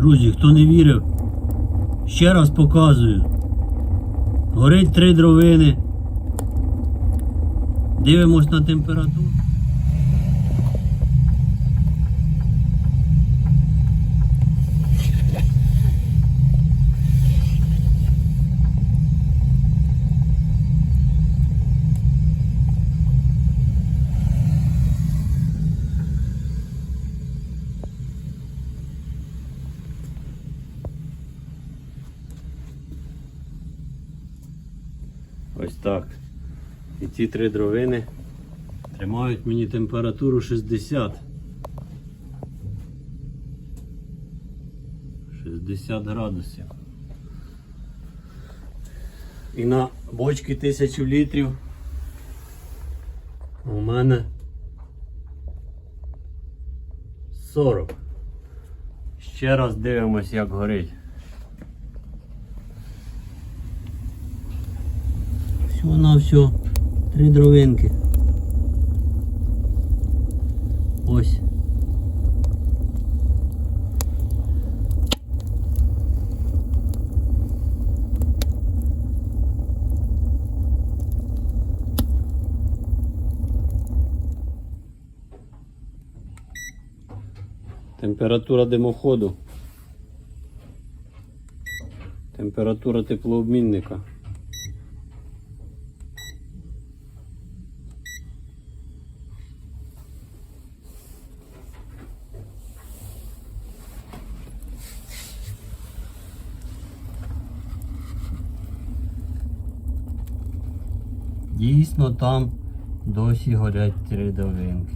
Друзі, хто не вірив, ще раз показую. Горить три дровини. Дивимось на температуру. Ось так. І ці три дровини тримають мені температуру 60. 60 градусів. І на бочки 1000 літрів у мене 40. Ще раз дивимось, як горить. Всього на все. Три дровинки. Ось. Температура димоходу. Температура теплообмінника. Дійсно там досі горять три довинки.